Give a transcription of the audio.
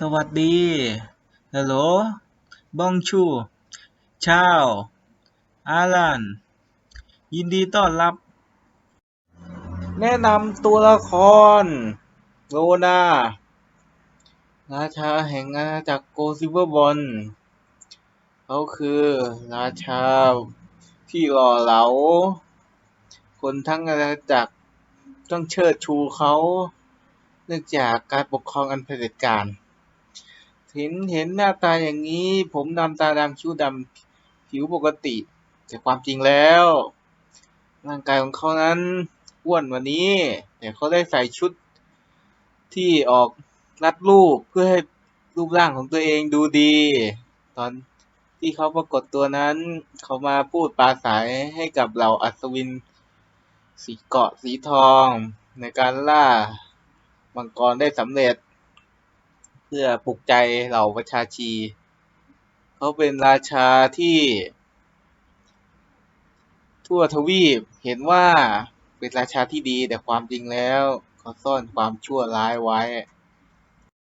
สวัสดีฮัลโหลบองชูชาวอาลันยินดีต้อนรับ แนะนำตัวละคร โลนา ราชาแห่งอาณาจักรโกซิเวอร์บอลเขาคือราชาที่หล่อเหลา คนทั้งอาณาจักรต้องเชิดชูเขา เนื่องจากการปกครองอันเผด็จการ เห็นเห็นหน้าตาอย่างนี้ ผมดำตาดำคิ้วดำผิวปกติ แต่ความจริงแล้ว ร่างกายของเขานั้นอ้วนว่านี้ แต่เขาได้ใส่ชุดที่ออกรัดรูปเพื่อให้รูปร่างของตัวเองดูดี ตอนที่เขาปรากฏตัวนั้น เขามาพูดปราศัยให้กับเหล่าอัศวิน สีเกาะสีทอง ในการล่ามังกรได้สำเร็จ พื่อปลุกใจเหล่าประชาชี เขาเป็นราชาที่ ทั่วทวีปเห็นว่าเป็นราชาที่ดีแต่ความจริงแล้ว เขาซ่อนความชั่วร้ายไว้